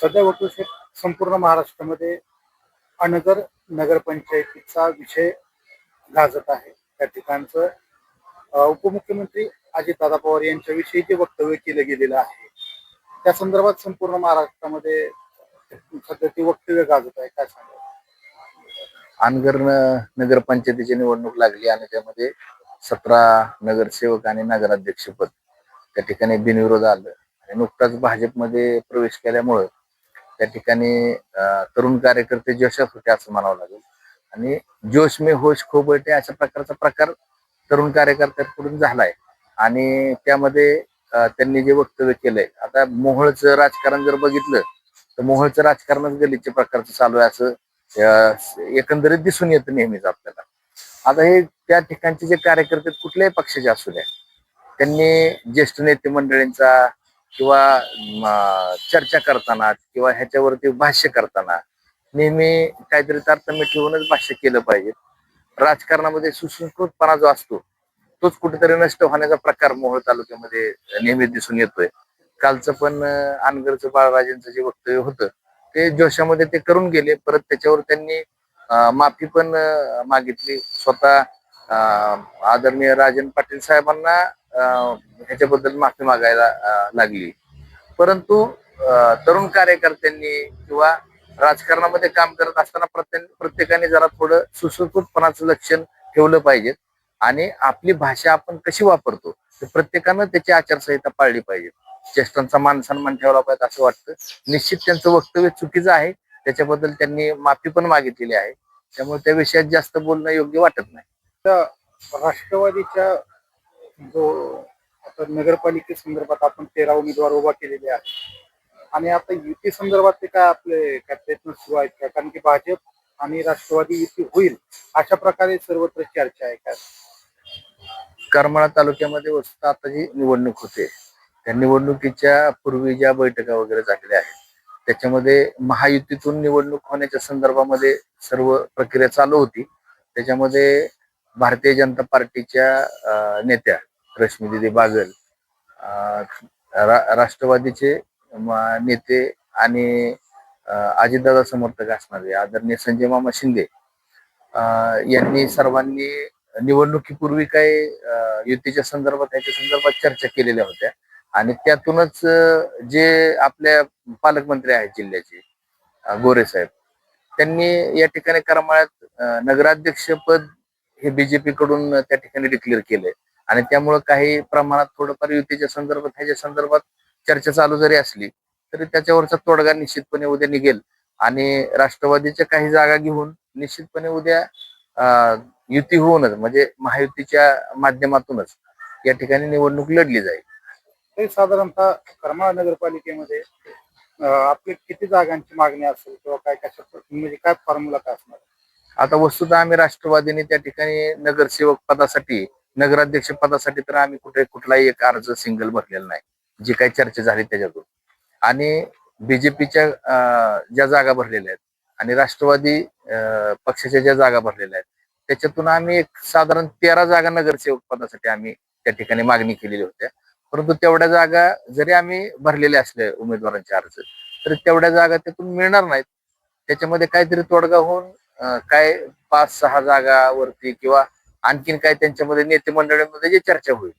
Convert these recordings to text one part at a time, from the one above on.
सध्या होतो संपूर्ण महाराष्ट्रामध्ये अनगर नगरपंचायतीचा विषय गाजत आहे. त्या ठिकाणचं उपमुख्यमंत्री अजितदादा पवार यांच्याविषयी जे वक्तव्य केलं गेलेलं आहे त्या संदर्भात संपूर्ण महाराष्ट्रामध्ये सध्या ते वक्तव्य गाजत आहे. काय सांगा अनगर नगरपंचायतीची निवडणूक लागली आणि त्यामध्ये सतरा नगरसेवक आणि नगराध्यक्षपद. त्या ठिकाणी बिनविरोध आलं. आणि नुकताच भाजपमध्ये प्रवेश केल्यामुळं त्या ठिकाणी तरुण कार्यकर्ते जोशात होते असं म्हणावं लागेल. आणि जोश मे होश खोबळते अशा प्रकारचा प्रकार तरुण कार्यकर्त्यांकडून झालाय. आणि त्यामध्ये त्यांनी जे वक्तव्य केलंय आता मोहळचं राजकारण जर बघितलं तर मोहळचं राजकारणच गलीच्या प्रकारचं चालू आहे असं एकंदरीत दिसून येतं नेहमीच आपल्याला. आता हे त्या ठिकाणचे जे कार्यकर्ते कुठल्याही पक्षाचे असू द्या त्यांनी ज्येष्ठ नेते मंडळींचा किंवा चर्चा करताना किंवा ह्याच्यावरती भाष्य करताना नेहमी काहीतरी तारतम्य ठेवूनच भाष्य केलं पाहिजे. राजकारणामध्ये सुसंस्कृतपणा जो असतो तोच कुठेतरी नष्ट होण्याचा प्रकार मोहोळ तालुक्यामध्ये नेहमी दिसून येतोय. कालचं पण अं, अनगरचं बाळराजेंचं जे वक्तव्य होतं ते जोशामध्ये ते करून गेले. परत त्याच्यावर त्यांनी माफी पण मागितली. स्वतः आदरणीय राजन पाटील साहेबांना ह्याच्याबद्दल माफी मागायला लागली. परंतु तरुण कार्यकर्त्यांनी किंवा राजकारणामध्ये काम करत असताना प्रत्येक प्रत्येकाने जरा थोडं सुसंस्कृतपणाचं लक्षण ठेवलं पाहिजे आणि आपली भाषा आपण कशी वापरतो प्रत्येकानं त्याची आचारसंहिता पाळली पाहिजे. ज्येष्ठांचा मान सन्मान ठेवला पाहिजे असं वाटतं. निश्चित त्यांचं वक्तव्य चुकीचं आहे. त्याच्याबद्दल त्यांनी माफी पण मागितलेली आहे. त्यामुळे त्या विषयात जास्त बोलणं योग्य वाटत नाही. राष्ट्रवादीच्या जो आता नगरपालिके संदर्भात आपण तेरा उमेदवार उभा केलेले आहेत. आणि आता युती संदर्भात ते काय आपले काय प्रयत्न सुरू आहेत का? कारण की भाजप आणि राष्ट्रवादी युती होईल अशा प्रकारे सर्वत्र चर्चा आहे का? करमाळा तालुक्यामध्ये वस्तू आता जी निवडणूक होते त्या निवडणुकीच्या पूर्वी ज्या बैठका वगैरे झालेल्या आहेत त्याच्यामध्ये महायुतीतून निवडणूक होण्याच्या संदर्भामध्ये सर्व प्रक्रिया चालू होती. त्याच्यामध्ये भारतीय जनता पार्टीच्या नेत्या रश्मीदिदी बागल अं, रा- राष्ट्रवादीचे नेते आणि अजितदादा समर्थक असणारे आदरणीय संजय मामा शिंदे अं, यांनी सर्वांनी निवडणुकीपूर्वी काय युतीच्या संदर्भात त्याच्या संदर्भात चर्चा केलेल्या होत्या. आणि त्यातूनच जे आपल्या पालकमंत्री आहेत जिल्ह्याचे गोरे साहेब त्यांनी या ठिकाणी करमाळ्यात नगराध्यक्षपद हे बीजेपी कडून त्या ठिकाणी डिक्लेअर केलंय. आणि त्यामुळं काही प्रमाणात थोडंफार युतीच्या संदर्भात ह्याच्या संदर्भात चर्चा चालू जरी असली तरी त्याच्यावरचा तोडगा निश्चितपणे उद्या निघेल. आणि राष्ट्रवादीच्या काही जागा घेऊन निश्चितपणे उद्या युती होऊनच म्हणजे महायुतीच्या माध्यमातूनच या ठिकाणी निवडणूक लढली जाईल. साधारणतः करमाळा नगरपालिकेमध्ये आपली किती जागांची मागणी असेल किंवा काय कशा म्हणजे काय फॉर्म्युला काय असणार? आता वस्तुतः आम्ही राष्ट्रवादीने त्या ठिकाणी नगरसेवक पदासाठी नगराध्यक्ष पदासाठी तर आम्ही कुठे कुठलाही एक अर्ज सिंगल भरलेला नाही. जी काही चर्चा झाली त्याच्यातून. आणि बीजेपीच्या ज्या जागा भरलेल्या आहेत आणि राष्ट्रवादी पक्षाच्या ज्या जागा भरलेल्या आहेत त्याच्यातून आम्ही एक साधारण तेरा जागा नगरसेवक पदासाठी आम्ही त्या ठिकाणी मागणी केलेली होत्या. परंतु तेवढ्या जागा जरी आम्ही भरलेल्या असल्या उमेदवारांचे अर्ज तरी तेवढ्या जागा त्यातून मिळणार नाहीत. त्याच्यामध्ये काहीतरी तोडगा होऊन काय पाच सहा जागावरती किंवा आणखीन काय त्यांच्यामध्ये नेते मंडळामध्ये जी चर्चा होईल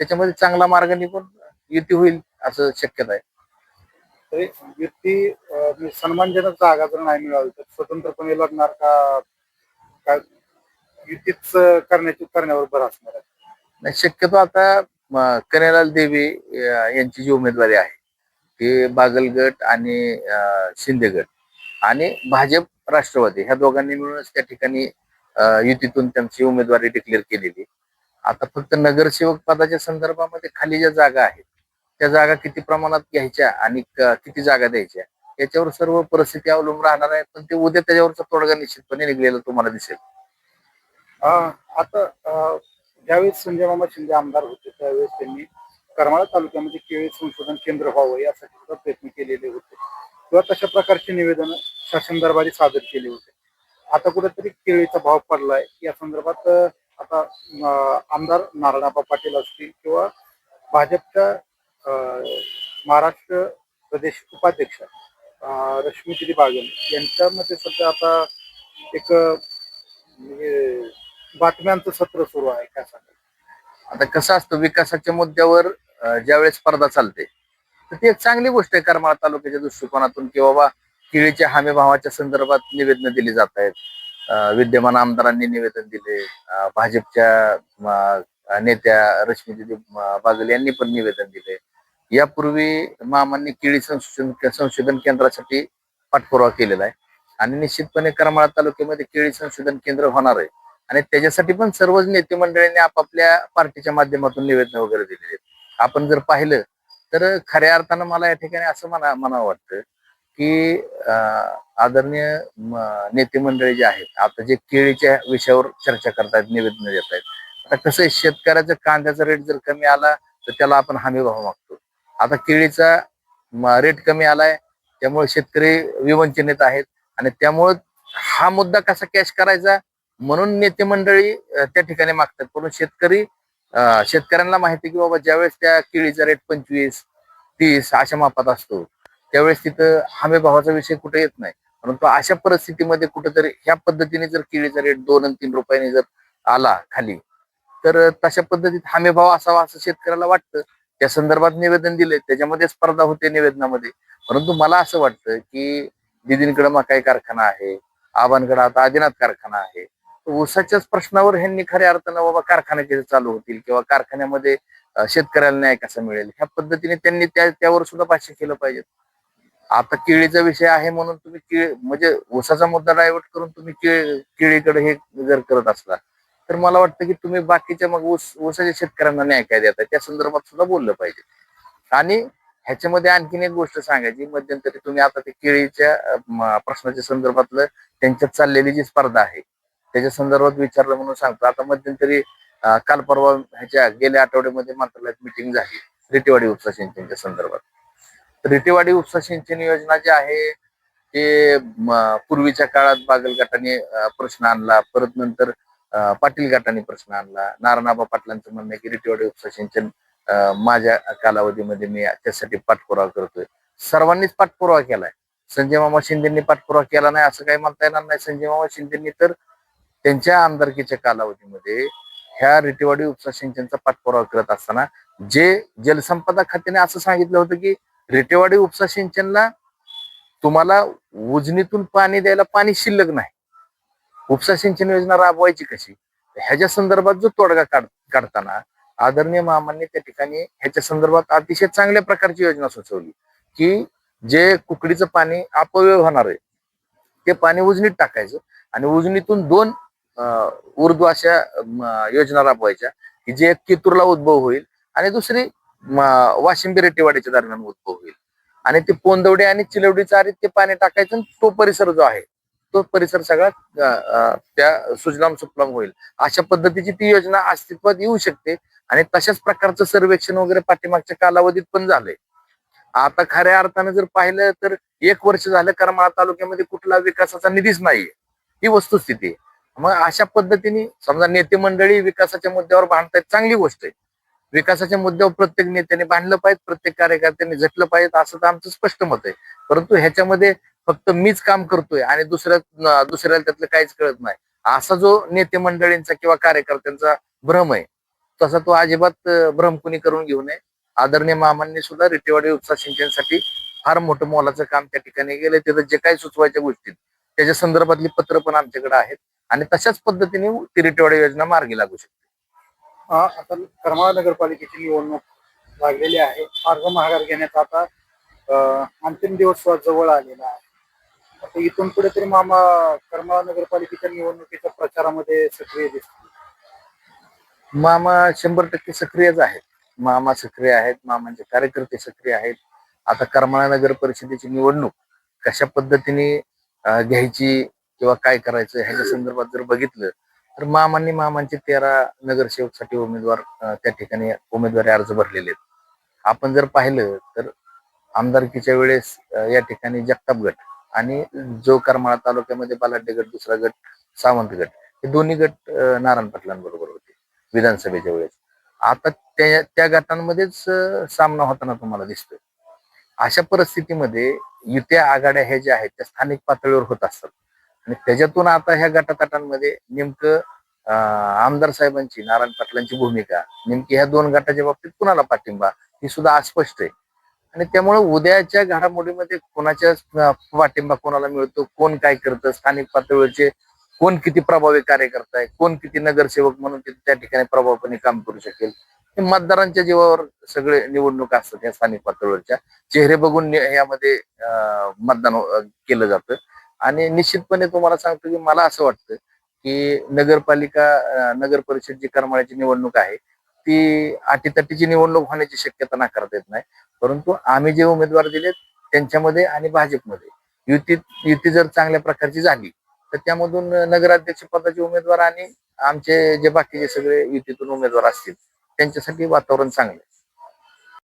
त्याच्यामध्ये चांगला मार्ग निघून युती होईल असं शक्यता आहे. तरी युती सन्मानजनक जागा जर नाही मिळाली तर स्वतंत्रपणे लढणार का काय युतीच करण्याची करण्यावर भर असणार आहे? नाही, शक्यतो आता म, कन्हैयालाल देवी यांची जी उमेदवारी आहे ती बागलगट आणि शिंदे गट आणि भाजप राष्ट्रवादी. ह्या दोघांनी मिळूनच त्या ठिकाणी युतीतून त्यांची उमेदवारी डिक्लेअर केलेली. आता फक्त नगरसेवक पदाच्या संदर्भामध्ये खाली ज्या जागा आहेत त्या जागा किती प्रमाणात घ्यायच्या आणि किती जागा द्यायच्या याच्यावर सर्व परिस्थिती अवलंबून राहणार आहे. पण ते उद्या त्याच्यावरचा तोडगा निश्चितपणे निघलेला तुम्हाला दिसेल. आता ज्यावेळेस संजय मामा शिंदे आमदार होते त्यावेळेस त्यांनी करमाळा तालुक्यामध्ये केळी संशोधन केंद्र व्हावं यासाठी सुद्धा प्रयत्न केलेले होते. किंवा तशा प्रकारचे निवेदन शासन दरबारी सादर केले होते. आता कुठेतरी केळीचा भाव पडलाय. या संदर्भात आता आमदार नारायणाबा पाटील असतील किंवा भाजपच्या महाराष्ट्र प्रदेश उपाध्यक्ष अं, बागल यांच्यामध्ये सध्या आता एक म्हणजे बातम्यांचं सत्र सुरू आहे. काय आता कसं असतं विकासाच्या मुद्द्यावर ज्यावेळेस स्पर्धा चालते तर ती एक चांगली गोष्ट आहे करमाळा तालुक्याच्या दृष्टिकोनातून की बाबा केळीच्या हमी भावाच्या संदर्भात निवेदन दिली जात आहेत. विद्यमान आमदारांनी निवेदन दिले. भाजपच्या नेत्या रश्मीदिदी बागल यांनी पण निवेदन दिले. यापूर्वी मामांनी केळी संशोधन संशोधन केंद्रासाठी पाठपुरावा केलेला आहे. आणि निश्चितपणे करमाळा तालुक्यामध्ये केळी संशोधन केंद्र होणार आहे. आणि त्याच्यासाठी पण सर्वच नेते मंडळींनी आपापल्या पार्टीच्या माध्यमातून निवेदन वगैरे दिलेले आहेत. आपण जर पाहिलं तर खऱ्या अर्थानं मला या ठिकाणी असं म्हणा म्हणावं वाटतं की आदरणीय नेते मंडळी जे आहेत आता जे केळीच्या विषयावर चर्चा करतायत निवेदन देत आहेत आता कसं आहे कांद्याचा रेट जर कमी आला तर त्याला आपण हमी भाव मागतो. आता केळीचा रेट कमी आलाय त्यामुळे शेतकरी विवंचनेत आहेत आणि त्यामुळं हा मुद्दा कसा कॅश करायचा म्हणून नेते मंडळी त्या ठिकाणी मागतात. परंतु शेतकरी शेतकऱ्यांना माहिती की बाबा ज्यावेळेस त्या केळीचा रेट पंचवीस तीस अशा मापात असतो त्यावेळेस तिथं हमी भावाचा विषय कुठे येत नाही. परंतु अशा परिस्थितीमध्ये कुठेतरी ह्या पद्धतीने जर केळीचा रेट दोन आणि तीन रुपयाने जर आला खाली तर तशा पद्धतीत हमी भाव असावा असं शेतकऱ्याला वाटतं. त्या संदर्भात निवेदन दिले त्याच्यामध्ये स्पर्धा होते निवेदनामध्ये. परंतु मला असं वाटतं की दिदींकडे मकाई कारखाना आहे आबांकडे आता आदिनाथ कारखाना आहे. ऊसाच्याच प्रश्नावर ह्यांनी खऱ्या अर्थानं बाबा कारखाने कसे चालू होतील किंवा कारखान्यामध्ये शेतकऱ्याला न्याय कसा मिळेल? ह्या पद्धतीने त्यांनी त्या त्यावर सुद्धा भाष्य केलं पाहिजे आता केळीचा विषय आहे म्हणून तुम्ही केळी म्हणजे ऊसाचा मुद्दा डायव्हर्ट करून तुम्ही केळीकडे हे जर करत असला तर मला वाटतं की तुम्ही बाकीच्या मग ऊस ऊसाच्या शेतकऱ्यांना न्याय काय देता त्या संदर्भात सुद्धा बोललं पाहिजे. आणि ह्याच्यामध्ये आणखीन एक गोष्ट सांगायची मध्यंतरी तुम्ही आता ते केळीच्या प्रश्नाच्या संदर्भातलं त्यांच्यात चाललेली जी स्पर्धा आहे त्याच्या संदर्भात विचारलं म्हणून सांगतो. आता मध्यंतरी काल परवा ह्याच्या गेल्या आठवड्यामध्ये मंत्रालयात मिटिंग झाली. रिटेवाडी उपसा सिंचनच्या संदर्भात. रिटेवाडी उपसा सिंचन योजना जी आहे ते पूर्वीच्या काळात बागल गटाने प्रश्न आणला. परत नंतर पाटील गटाने प्रश्न आणला. नारायणाबा पाटलांचं म्हणणं की रिटेवाडी उपसा सिंचन माझ्या कालावधीमध्ये मी त्यासाठी पाठपुरावा करतोय. सर्वांनीच पाठपुरावा केलाय. संजय मामा शिंदेनी पाठपुरावा केला नाही असं काही म्हणता येणार नाही. संजय मामा शिंदेनी तर त्यांच्या आमदारकीच्या कालावधीमध्ये ह्या रेटेवाडी उपसा सिंचनचा पाठपुरावा करत असताना जे जलसंपदा खात्याने असं सांगितलं होतं की रेटेवाडी उपसा सिंचनला तुम्हाला उजनीतून पाणी द्यायला पाणी शिल्लक नाही. उपसा सिंचन योजना राबवायची कशी? ह्याच्या संदर्भात जो तोडगा काढ काढताना आदरणीय महामान्य त्या ठिकाणी ह्याच्या संदर्भात अतिशय चांगल्या प्रकारची योजना सुचवली की जे कुकडीचं पाणी अपव्यय होणार आहे ते पाणी उजनीत टाकायचं आणि उजनीतून दोन उर्दू अशा योजना राबवायच्या की जे एक कितूरला उद्भव होईल आणि दुसरी वाशिम वाशिंबी दरम्यान उद्भव होईल. आणि ते पोंदवडे आणि चिलवडी चारीत ते पाणी टाकायचं आणि तो परिसर जो आहे तो परिसर सगळा त्या सुजलाम सुफलाम होईल. अशा पद्धतीची ती योजना अस्तित्वात येऊ शकते आणि तशाच प्रकारचं सर्वेक्षण वगैरे पाठीमागच्या कालावधीत पण झालंय. आता खऱ्या अर्थानं जर पाहिलं तर एक वर्ष झालं करमाळा तालुक्यामध्ये कुठला विकासाचा निधीच नाहीये. ही वस्तुस्थिती आहे. मग अशा पद्धतीने समजा नेते मंडळी विकासाच्या मुद्द्यावर भांडतायत चांगली गोष्ट आहे. विकासाच्या मुद्द्यावर प्रत्येक नेत्याने बांधलं पाहिजे प्रत्येक कार्यकर्त्यांनी झटलं पाहिजे असं तर आमचं स्पष्ट मत आहे. परंतु ह्याच्यामध्ये फक्त मीच काम करतोय आणि दुसऱ्या दुसऱ्याला त्यातलं काहीच कळत नाही. असा जो नेते मंडळींचा किंवा कार्यकर्त्यांचा भ्रम आहे तसा तो अजिबात भ्रम कुणी करून घेऊ नये. आदरणीय मामांनी सुद्धा रिटेवाडी उपसा सिंचनसाठी फार मोठं मोलाचं काम त्या ठिकाणी केलं तिथं जे काही सुचवायच्या गोष्टी त्याच्या संदर्भातली पत्र पण आमच्याकडे आहेत. आणि तशाच पद्धतीने ती रिटेवाडी योजना मार्गी लागू शकते. आता करमाळा नगरपालिकेची निवडणूक लागलेली आहे. अर्ज महागार घेण्याचा आता अंतिम दिवस जवळ आलेला आहे. आता इथून पुढे तरी मामा करमाळा नगरपालिकेच्या निवडणुकीच्या प्रचारामध्ये सक्रिय दिसतील. मामा शंभर टक्के सक्रियच आहेत. मामा सक्रिय आहेत मामांचे कार्यकर्ते सक्रिय आहेत. आता करमाळा नगर परिषदेची निवडणूक कशा पद्धतीने घ्यायची किंवा काय करायचं ह्याच्या संदर्भात जर बघितलं तर मामांनी मामांचे तेरा नगरसेवकसाठी उमेदवार त्या ठिकाणी उमेदवारी अर्ज भरलेले आहेत. आपण जर पाहिलं तर आमदारकीच्या वेळेस या ठिकाणी जगताप गट आणि जो करमाळा तालुक्यामध्ये बालाढ्य गट दुसरा गट सावंत गट हे दोन्ही गट नारायण पाटलांबरोबर होते विधानसभेच्या वेळेस. आता त्या त्या गटांमध्येच सामना होताना तुम्हाला दिसतोय. अशा परिस्थितीमध्ये युत्या आघाड्या ह्या ज्या आहेत त्या स्थानिक पातळीवर होत असतात. आणि त्याच्यातून आता ह्या गटातटांमध्ये नेमकं आमदार साहेबांची नारायण पाटलांची भूमिका नेमकी ह्या दोन गटाच्या बाबतीत कुणाला पाठिंबा ही सुद्धा अस्पष्ट आहे. आणि त्यामुळे उद्याच्या घडामोडीमध्ये कोणाच्या पाठिंबा कोणाला मिळतो कोण काय करतं स्थानिक पातळीवरचे कोण किती प्रभावी कार्य करताय कोण किती नगरसेवक म्हणून त्या ठिकाणी प्रभावपणे काम करू शकेल मतदारांच्या जीवावर सगळे निवडणूक असतात या स्थानिक पातळीवरच्या. चेहरे बघून यामध्ये मतदान केलं जातं. आणि निश्चितपणे तुम्हाला सांगतो की मला असं वाटतं की नगरपालिका नगर परिषद जी करमाळ्याची निवडणूक आहे ती अटीतटीची निवडणूक होण्याची शक्यता नाकारता येत नाही. परंतु आम्ही जे उमेदवार दिलेत त्यांच्यामध्ये आणि भाजपमध्ये युती युती जर चांगल्या प्रकारची झाली तर त्यामधून नगराध्यक्ष पदाचे उमेदवार आणि आमचे जे बाकीचे सगळे युतीतून उमेदवार असतील त्यांच्यासाठी वातावरण चांगलं आहे.